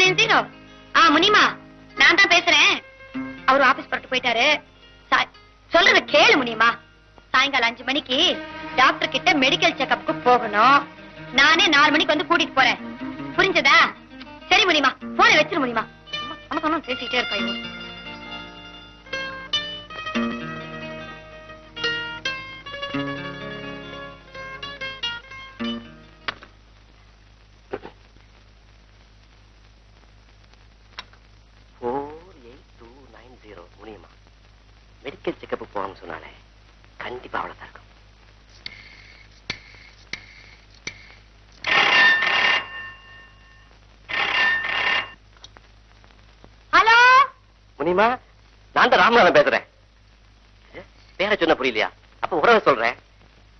Nine zero ஆ முனிமா நான் தான் பேசுறேன். அவரு ஆபீஸ் புறட்டு போயிட்டாரு. சொல்றத கேளு முனிமா. சாயங்காலம் அஞ்சு மணிக்கு டாக்டர் கிட்ட மெடிக்கல் செக்அப்க்கு போகணும். நானே நாலு மணிக்கு வந்து கூட்டிட்டு போறேன். புரிஞ்சதா? சரி முனிமா போன வச்சிரு முனிமா. நமக்கு ஒன்னும் பேசிக்கிட்டே இருப்பா மெடிக்கல் செக்கப் போகணும்னு சொன்னாலே கண்டிப்பா அவ்வளவுதான் இருக்கும். ஹலோ? முனியமா நான் தான் ராமநாதன் பேசுறேன். பேரை சொன்ன புரியலையா? அப்ப உறவை சொல்றேன்.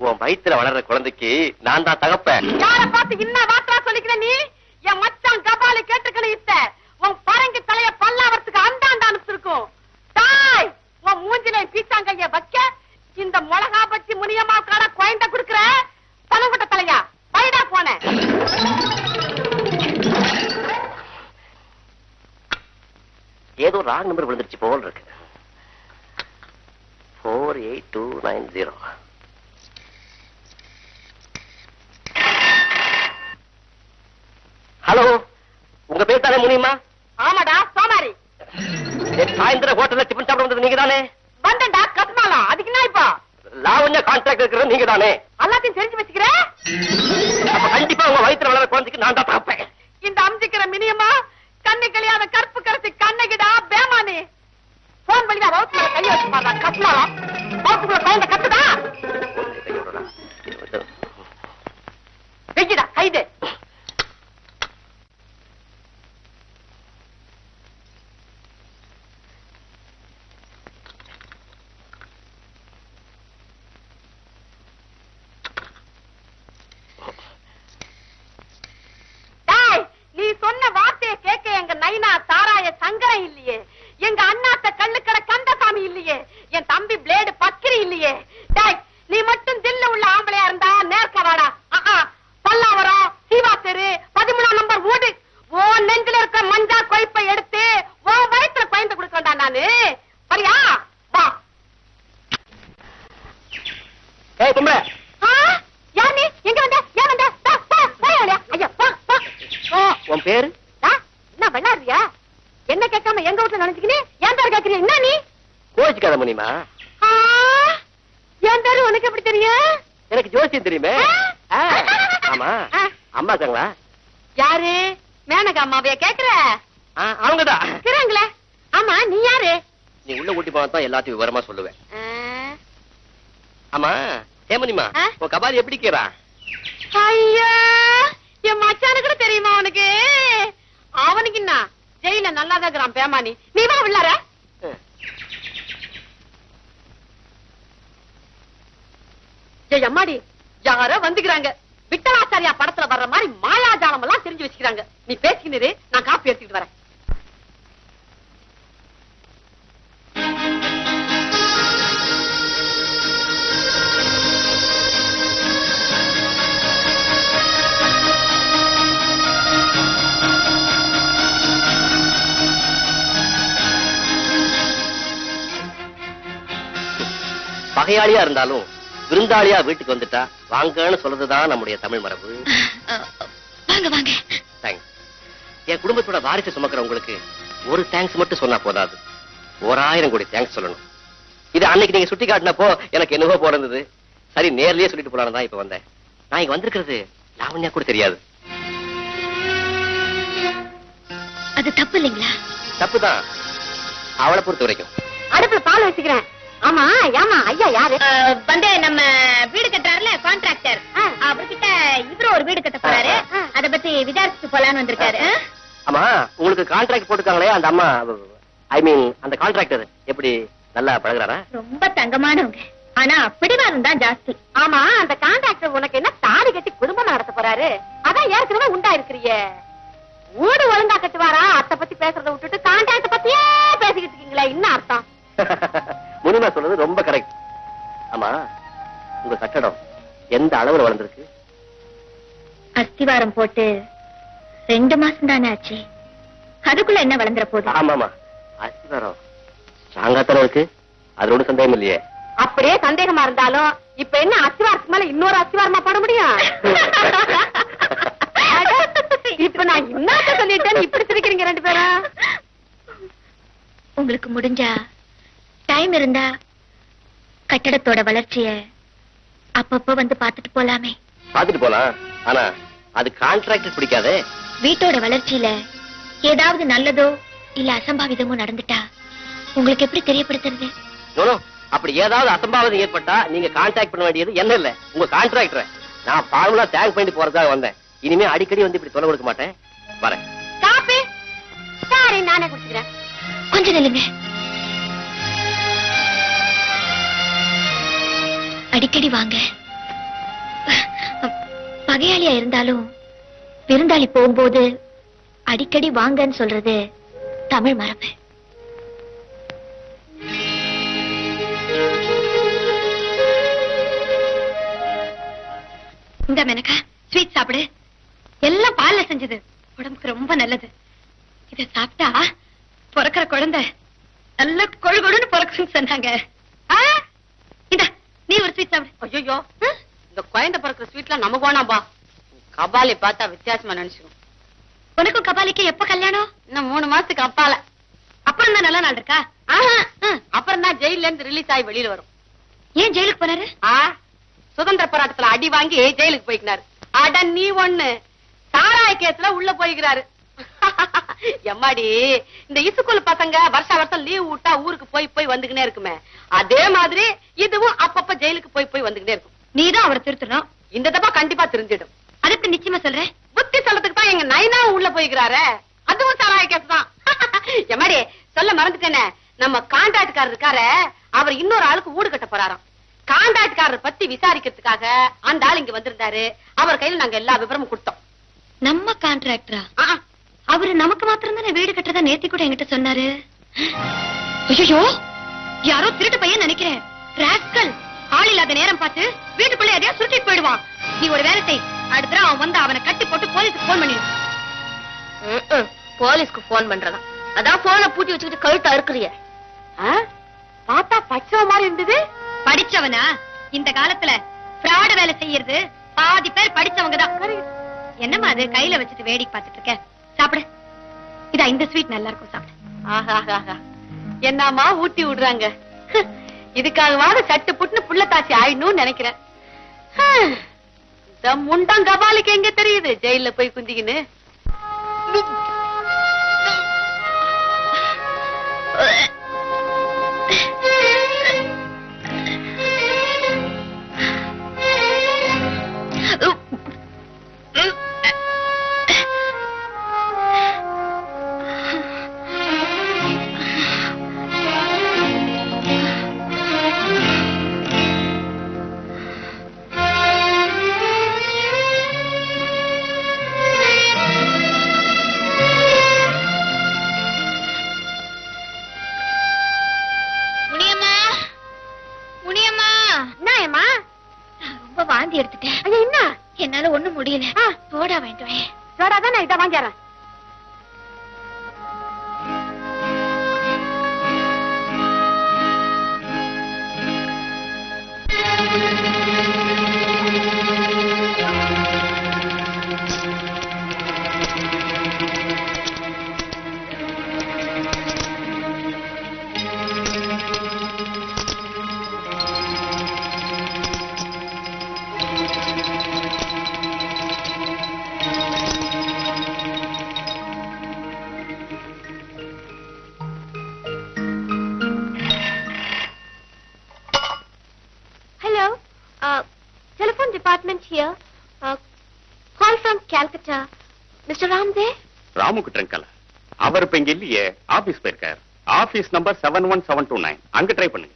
உன் வயித்துல வளர்ற குழந்தைக்கு நான் தான் தகப்பேன். யார பார்த்து இன்ன வார்த்தா சொல்லிக்கிற நீ? என் மச்சான் கபாலி கேட்டுக்கணும் இத்த. உன் பரங்கி மூஞ்சில பீச்சாங்கைய வைக்க இந்த மிளகா பச்சி முனியம்மா கடை குழந்தை குடுக்குற? பணங்குட்ட தலையா? பைடா போன? ஏதோ ராங் நம்பர் விழுந்துருச்சு போல் இருக்கு four eight two nine zero hello உங்க பேர் தானே முனியமா ஆமாடா சோமாரி. சாயந்தரம் ஹோட்டல்ல டிஃபன் சாப்பிட வந்தது நீங்க தானே வந்தண்டா கத்மாலம் அதுக்கு என்ன இப்போ லாவண்யா கான்ட்ராக்ட் இருக்கிறது நீங்க தானே எல்லாத்தையும் தெரிஞ்சு வச்சுக்கிற? அப்ப கண்டிப்பா உங்க வயித்துல வளர குழந்தைக்கு நான் தான் தகப்பேன் இந்த அம்சிக்கிற மினியமா? கண்ணு கழியாத கற்பு கரசி கண்ணகிடா பேமானி. போன் பண்ணி ரவுத்துல கைய வச்சு பாருடா கத்மாலம் ரவுத்துக்குள்ள குழந்தை கத்துதா? வெக்கிடா கைது டேய், நீ சொன்ன வார்த்தையை கேட்க எங்க நைனா தாராய சங்கரம் இல்லையே எங்க அண்ணாத்த கள்ளுக்கடை கந்தசாமி இல்லையே என் தம்பி பிளேடு பக்கிரி இல்லையே டேய் நீ மட்டும் தில்லு உள்ள ஆம்பளையா இருந்தா நேர்க்க வாடா ஆஹா, பல்லாவரம் சீவா தெரு பதிமூணாம் நம்பர் வீடு ஓ நெஞ்சில இருக்க மஞ்சா கொய்ப்பை எடுத்து ஓ வயித்துல குழந்தை கொடுக்கண்டா நானு சரியா வா ஏய் கும்பல ஆ, யார் நீ எங்க வந்த ஏன் வந்த வா, வா, வா, வா. ஐயா வா வா ஓ உன் பேரு ஆ, என்ன வெள்ளாடுறியா என்ன கேட்காம எங்க வீட்டுல நினைச்சுக்கினே என் பேர் கேக்குறியா என்ன நீ கோச்சுக்காத முனியமா ஆ, பேரு உனக்கு எப்படி தெரியும்? எனக்கு ஜோசியம் தெரியுமே. ஆமா. அம்மா இருக்காங்களா? யாரு? மேனகா அம்மாவைய கேக்குற? அவங்கதான். இருக்கிறாங்களே. ஆமா நீ யாரு? நீ உள்ள கூட்டி போனா தான் எல்லாத்தையும் விவரமா சொல்லுவேன். ஆமா ஏமனிமா ஆ? உன் கபாலி எப்படி கேறா ஐயா என் மச்சானு கூட தெரியுமா அவனுக்கு அவனுக்கு என்ன ஜெயில நல்லாதான் இருக்கிறான் பேமானி. நீ வா உள்ளார. ஏய் அம்மாடி யாரோ வந்துக்கிறாங்க. விட்டலாச்சாரியா படத்துல வர்ற மாதிரி மாயாஜாலம் எல்லாம் தெரிஞ்சு வச்சுக்கிறாங்க. நீ பேசிக்கினு நான் காப்பி எடுத்துக்கிட்டு வரேன். பகையாளியா இருந்தாலும் விருந்தாளியா வீட்டுக்கு வந்துட்டா வாங்கன்னு சொல்றதுதான் நம்முடைய தமிழ் மரபு. வாங்க வாங்க. தேங்க்ஸ் என் குடும்பத்தோட வாரிசு சுமக்கிறவங்களுக்கு ஒரு தேங்க்ஸ் மட்டும் சொன்னா போதாது. ஓராயிரம் கோடி தேங்க்ஸ் சொல்லணும். இது அன்னைக்கு நீங்க சுட்டி காட்டினப்போ எனக்கு என்னவோ போறது சரி நேர்லயே சொல்லிட்டு போலான்னு தான் இப்ப வந்தேன். நான் இங்க வந்திருக்கிறது லாவண்யா கூட தெரியாது. அது தப்பு இல்லைங்களா? தப்புதான். அவளை பொறுத்த வரைக்கும். அடுப்புல பால் வச்சுக்கிறேன். ஆமா ஏமா ஐயா யாரு? வந்து நம்ம வீடு கட்டுறாருல கான்ட்ராக்டர் அவர்கிட்ட இவரும் ஒரு வீடு கட்ட போறாரு. அத பத்தி விசாரிச்சுட்டு போலான்னு வந்திருக்காரு? ஆமா உங்களுக்கு கான்ட்ராக்ட் போட்டுருக்காங்களே அந்த அம்மா ஐ மீன் அந்த கான்ட்ராக்டர் எப்படி நல்லா பழகுறாரா? ரொம்ப தங்கமானவங்க. ஆனா பிடிவாதம் தான் ஜாஸ்தி. ஆமா அந்த கான்ட்ராக்டர் உனக்கு என்ன தாடி கட்டி குடும்பம் நடத்த போறாரு? அதான் ஏற்கனவே உண்டா இருக்கிறியே வீடு ஒழுங்கா கட்டுவாரா? அத பத்தி பேசுறத விட்டுட்டு கான்ட்ராக்ட் பத்தியே பேசிக்கிட்டு இருக்கீங்களா என்ன அர்த்தம்? முனிமா சொல்றது ரொம்ப கரெக்ட் ஆமா உங்க கட்டடம் எந்த அளவுல வளர்ந்திருக்கு? அஸ்திவாரம் போட்டு ரெண்டு மாசம் தானே ஆச்சு. அதுக்குள்ள என்ன வளர்ந்துற போகுது ஆமாமா அஸ்திவாரம் ஸ்ட்ராங்கா தானே இருக்கு. அது ஒன்றும் சந்தேகம் இல்லையே. அப்படியே சந்தேகமா இருந்தாலும் இப்ப என்ன அஸ்திவாரத்துக்கு மேல இன்னொரு அஸ்திவாரமா போட முடியும்? இப்ப நான் என்னத்த சொல்லிட்டேன் இப்படி சிரிக்கிறீங்க ரெண்டு பேரும். உங்களுக்கு முடிஞ்சா டைம் இருந்தா கட்டடத்தோட வளர்ச்சிய அப்பப்போ வந்து பார்த்துட்டு போலாமே. பாத்துட்டு போலாம். ஆனா அது கான்ட்ராக்டர் பிடிக்காதே. வீட்டோட வளர்ச்சியில ஏதாவது நல்லதோ இல்ல அசம்பாவிதமோ நடந்துட்டா உங்களுக்கு எப்படி தெரியப்படுத்துறது? அப்படி ஏதாவது அசம்பாவிதம் ஏற்பட்டா நீங்க கான்டாக்ட் பண்ண வேண்டியது என்ன இல்ல? உங்க கான்ட்ராக்டர் நான் ஃபார்முலா தேங்க் பண்ணிட்டு போறதுக்காக வந்தேன். இனிமே அடிக்கடி வந்து இப்படி தொலை கொடுக்க மாட்டேன். வரேன். சாரி நானே குடிச்சுக்கிறேன் கொஞ்சம் நில்லுங்க. அடிக்கடி வாங்க. பகையாளியா இருந்தாலும் விருந்தாளி போகும்போது அடிக்கடி வாங்கன்னு சொல்றது தமிழ் மரபு. இந்த மெனக்கா ஸ்வீட் சாப்பிடு. எல்லாம் பால்ல செஞ்சது. உடம்புக்கு ரொம்ப நல்லது. இத சாப்பிட்டா பிறக்கிற குழந்தை நல்ல கொழு கொழுன்னு பிறக்குன்னு சொன்னாங்க. ஆஹ் நீ ஒரு ஸ்வீட் சாப்பிடு. ஐயோ இந்த குழந்தை பிறக்கிற ஸ்வீட்ல நமக்கு வேணாம்பா கபாலி பார்த்தா வித்தியாசமா நினைச்சுக்கும் உனக்கும் கபாலிக்கு எப்ப கல்யாணம்? இன்னும் மூணு மாசத்துக்கு அப்பால. அப்புறம் தான் நல்ல நாள் இருக்கா? அப்புறம் தான் ஜெயில இருந்து ரிலீஸ் ஆகி வெளியில வரும். ஏன் ஜெயிலுக்கு போனாரு? ஆ. சுதந்திர போராட்டத்துல அடி வாங்கி ஜெயிலுக்கு போய்க்கினாரு. அட நீ ஒண்ணு. சாராய கேஸ்ல உள்ள போய்க்கிறாரு. எம்மாடி இந்த இசுக்குல் பசங்க வருஷ வருஷம் லீவ் விட்டா ஊருக்கு போய் போய் வந்துகினே இருக்குமே. அதே மாதிரி இதுவும் அப்பப்ப ஜெயிலுக்கு போய் போய் வந்துகினே இருக்கும். நீ தான் அவரை திருத்தணும். இந்த தப்பா கண்டிப்பா தெரிஞ்சிடும் அதுக்கு நிச்சயமா சொல்றேன். புத்தி சொல்றதுக்கு தான் எங்க நைனா உள்ள போய்க்கிறாரே அதுவும் சாராய கேஸ் தான். எம்மாடி சொல்ல மறந்துட்டேனே. நம்ம கான்ட்ராக்ட்காரர் இருக்காரே அவர் இன்னொரு ஆளுக்கு ஊடு கட்ட போறாராம். கான்ட்ராக்ட்காரர் பத்தி விசாரிக்கிறதுக்காக அந்த ஆள் இங்க வந்திருந்தாரு. அவர் கையில நாங்க எல்லா விவரமும் கொடுத்தோம். நம்ம கான்ட்ராக்டரா. அவரு நமக்கு மாத்திரம் தானே வீடு கட்டுறதா நேத்தி கூட என்கிட்ட சொன்னாரு? ஐயோ யாரோ திருட்டு பையன் நினைக்கிறேன். ராஸ்கல் ஆள் இல்லாத நேரம் பார்த்து வீட்டுக்குள்ள எதையா சுருட்டிட்டு போயிடுவான் நீ ஒரு வேலை செய். அடுத்த அவன் வந்து அவனை கட்டி போட்டு போலீஸுக்கு போன் பண்ணிடு. போலீஸ்க்கு போன் பண்றதா? அதான் போனை பூட்டி வச்சுக்கிட்டு கழுத்தா இருக்கிறிய? பார்த்தா பச்சை மாதிரி இருந்தது. படிச்சவனா? இந்த காலத்துல fraud வேலை செய்யறது பாதி பேர் படிச்சவங்க தான் என்னம்மா அது? கையில வச்சுட்டு வேடிக்கை பார்த்துட்டு இருக்க. சாப்பிடு. இதா இந்த ஸ்வீட் நல்லா இருக்கும் சாப்பிடு. ஆஹா ஆஹா. என்னம்மா ஊட்டி விடுறாங்க? இதுக்காகவாவது சட்டு புட்டுன்னு புள்ள தாச்சி ஆயிடணும்னு நினைக்கிறேன். முண்டம் கபாலிக்கு எங்க தெரியுது? ஜெயில போய் குந்திக்கின்னு. என்ன என்னால ஒண்ணும் முடியல ஆ. சோடா வாங்கிட்டு வாயேன். நான் இதை வாங்கிறேன் ராமு கிட்டங்கல அவர் இப்ப இங்க இல்லையே ஆபீஸ் போயிருக்கார். Office number seven one seven two nine. அங்க ட்ரை பண்ணுங்க.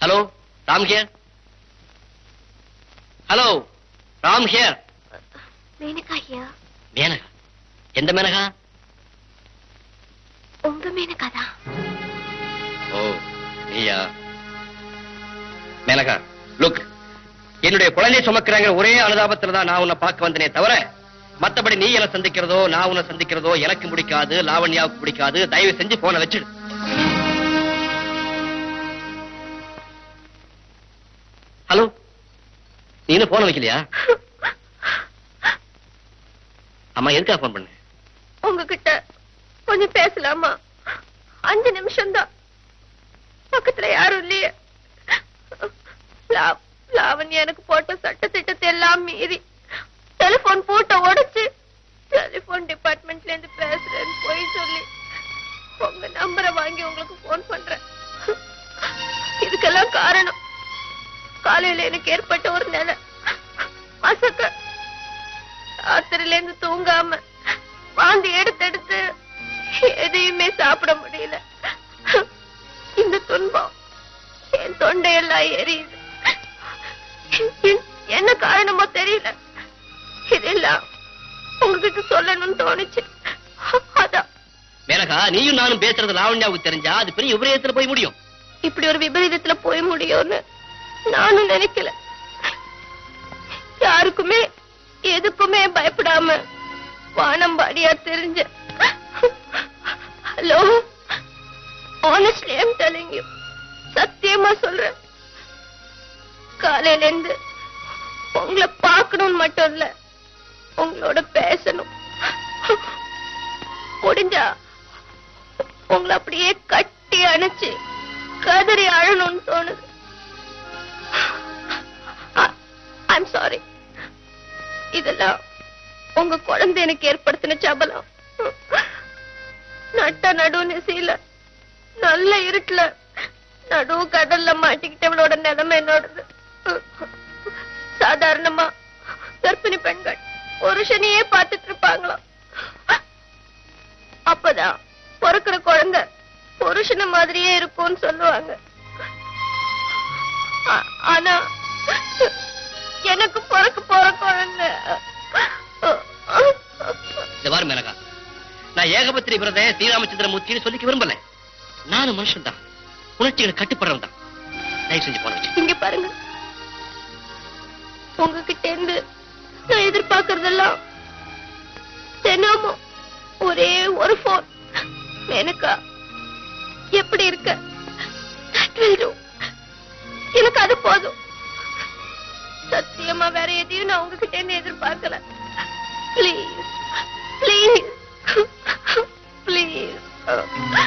Hello Ram here hello Ram here Menaka here. Menaka எந்த மேனகா மேனகா தான் ஓ நீயா? மேனகா லுக் என்னுடைய குழந்தை சுமக்கிறாங்க ஒரே அனுதாபத்துல தான் நான் உன்னை பார்க்க வந்தனே தவிர மத்தபடி நீ என்ன சந்திக்கிறதோ நான் உன்னை சந்திக்கிறதோ எனக்கு பிடிக்காது லாவண்யாவுக்கு பிடிக்காது தயவு செஞ்சு போன வச்சிடு. ஹலோ நீ இன்னும் போன வைக்கலையா? அம்மா எதுக்கா போன் பண்ண? உங்ககிட்ட கொஞ்சம் பேசலாமா? அஞ்சு நிமிஷம் தான் பக்கத்துல யாரும் இல்லையே. லாவணி எனக்கு போட்ட சட்ட திட்டத்தை எல்லாம் மீறி டெலிபோன் போட்ட உடைச்சு டெலிபோன் டிபார்ட்மெண்ட்ல இருந்து பேசுறேன்னு போய் சொல்லி உங்க நம்பரை வாங்கி உங்களுக்கு போன் பண்றேன். இதுக்கெல்லாம் காரணம். காலையில எனக்கு ஏற்பட்ட ஒரு நிலை. மசக்க ராத்திரில இருந்து தூங்காம வாந்தி எடுத்து எடுத்து எதையுமே சாப்பிட முடியல. இந்த துன்பம் என் தொண்டையெல்லாம் எரியுது. என்- என்ன காரணமோ தெரியல. இதெல்லாம் உங்ககிட்ட சொல்லணும்னு தோணுச்சு. அதான். மேனகா நீயும் நானும் பேசுறது லாவண்யாவுக்கு தெரிஞ்சா அது பெரிய விபரீதத்துல போய் முடியும். இப்படி ஒரு விபரீதத்துல போய் முடியும்னு நானும் நினைக்கல. யாருக்குமே எதுக்குமே பயப்படாம வானம்பாடியா தெரிஞ்ச hello honestly I'm telling you சத்தியமா சொல்றேன். காலையில இருந்து உங்களை பார்க்கணும்னு மட்டும் இல்ல உங்களோட பேசணும். முடிஞ்சா உங்களை அப்படியே கட்டி அணைச்சு கதறி அழணும்னு தோணுது. ஐம் சாரி இதெல்லாம் உங்க குழந்தை எனக்கு ஏற்படுத்தின சபலம். நட்ட நடுன்னு நெசியில நல்ல இருட்டுல நடு கடல்ல மாட்டிக்கிட்டவளோட நிலைமை என்னோடது. சாதாரணமா கர்ப்பிணி பெண்கள் புருஷனையே பார்த்துட்டு இருப்பாங்களாம். அப்பதான் பிறக்கிற குழந்தை புருஷன மாதிரியே இருக்கும்னு சொல்லுவாங்க. ஆனா எனக்கு பிறக்க போற நான் ஏகபத்திரி விரத ஸ்ரீராமச்சந்திர மூர்த்தின்னு சொல்லிக்க விரும்பல. நானும் மனுஷன் தான் உணர்ச்சிகளை கட்டுப்படுறவன் தான் தயவு செஞ்சு போன இங்க பாருங்க. உங்ககிட்ட இருந்து நான் எதிர்பார்க்கறதெல்லாம் தினமும் ஒரே ஒரு போன் எனக்கா? எப்படி இருக்க? எனக்கு அது போதும். சத்தியமா வேற எதையும் நான் உங்ககிட்ட இருந்து எதிர்பார்க்கல. Please please Uh.